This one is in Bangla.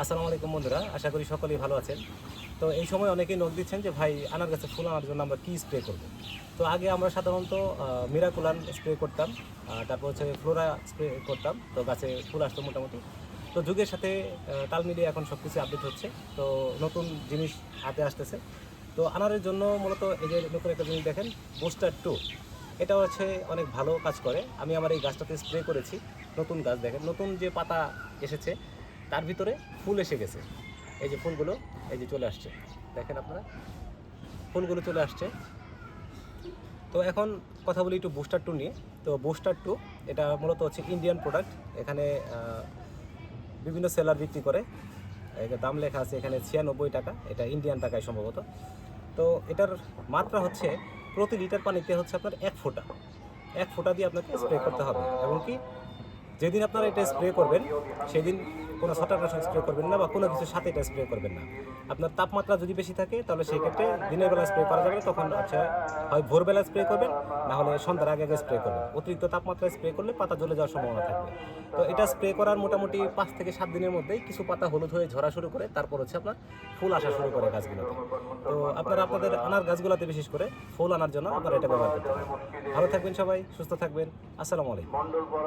আসসালামু আলাইকুম বন্ধুরা, আশা করি সকলেই ভালো আছেন। তো এই সময় অনেকেই নখ দিচ্ছেন যে, ভাই, আনার গাছে ফুল আনার জন্য আমরা কী স্প্রে করব? তো আগে আমরা সাধারণত মিরাকুলান স্প্রে করতাম তারপর হচ্ছে ফ্লোরা স্প্রে করতাম, তো গাছে ফুল আসতো মোটামুটি। তো যুগের সাথে তাল মিলিয়ে এখন সব কিছু আপডেট হচ্ছে, তো নতুন জিনিস হাতে আসতেছে। তো আনারের জন্য মূলত এই যে নতুন একটা জিনিস দেখেন বুস্টার টু এটা হচ্ছে অনেক ভালো কাজ করে। আমি আমার এই গাছটাতে স্প্রে করেছি, নতুন গাছ দেখেন, নতুন যে পাতা এসেছে তার ভিতরে ফুল এসে গেছে। এই যে ফুলগুলো, এই যে চলে আসছে। দেখেন আপনারা, ফুলগুলো চলে আসছে। তো এখন কথা বলি একটু বুস্টার টু নিয়ে। তো বুস্টার টু এটা মূলত হচ্ছে ইন্ডিয়ান প্রোডাক্ট এখানে বিভিন্ন সেলার বিক্রি করে। দাম লেখা আছে এখানে ছিয়ানব্বই টাকা। এটা ইন্ডিয়ান টাকায় সম্ভবত। তো এটার মাত্রা হচ্ছে প্রতি লিটার পানিতে হচ্ছে আপনার এক ফোঁটা। এক ফোঁটা দিয়ে আপনাকে স্প্রে করতে হবে। এবং কি যেদিন আপনারা এটা স্প্রে করবেন, সেদিন কোনো ছটানাশক স্প্রে করবেন না বা কোনো কিছুর সাথে এটা স্প্রে করবেন না। আপনার তাপমাত্রা যদি বেশি থাকে, তাহলে সেই ক্ষেত্রে দিনের বেলা স্প্রে করা যাবে তখন হচ্ছে হয় ভোরবেলা স্প্রে করবেন, না হলে সন্ধ্যার আগে আগে স্প্রে করবেন। অতিরিক্ত তাপমাত্রায় স্প্রে করলে পাতা জ্বলে যাওয়ার সম্ভাবনা থাকবে। তো এটা স্প্রে করার মোটামুটি পাঁচ থেকে সাত দিনের মধ্যেই কিছু পাতা হলুদ হয়ে ঝরা শুরু করে, তারপর হচ্ছে আপনার ফুল আসা শুরু করে গাছগুলোতে। তো আপনারা আপনাদের আনার গাছগুলোতে বিশেষ করে ফুল আনার জন্য আপনারা এটা ব্যবহার করতে পারেন। ভালো থাকবেন সবাই, সুস্থ থাকবেন। আসসালামু আলাইকুম।